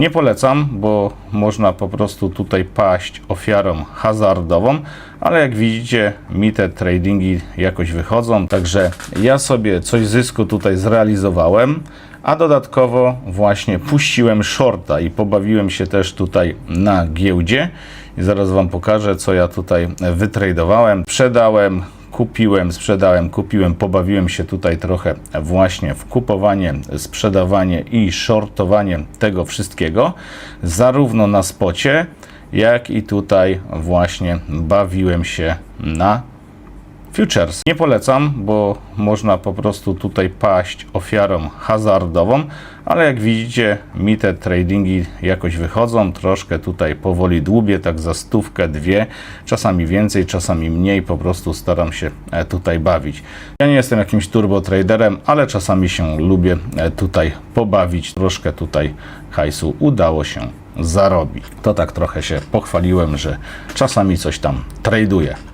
Nie polecam, bo można po prostu tutaj paść ofiarą hazardową, ale jak widzicie, mi te tradingi jakoś wychodzą, także ja sobie coś zysku tutaj zrealizowałem, a dodatkowo właśnie puściłem shorta i pobawiłem się też tutaj na giełdzie i zaraz Wam pokażę, co ja tutaj wytradowałem. Sprzedałem, kupiłem, sprzedałem, kupiłem, pobawiłem się tutaj trochę właśnie w kupowanie, sprzedawanie i shortowanie tego wszystkiego, zarówno na spocie, jak i tutaj właśnie bawiłem się na futures. Nie polecam, bo można po prostu tutaj paść ofiarą hazardową, ale jak widzicie, mi te tradingi jakoś wychodzą, troszkę tutaj powoli dłubię, tak za stówkę, dwie, czasami więcej, czasami mniej, po prostu staram się e, tutaj bawić. Ja nie jestem jakimś turbo traderem, ale czasami się lubię e, tutaj pobawić, troszkę tutaj hajsu udało się zarobić. To tak trochę się pochwaliłem, że czasami coś tam traduję.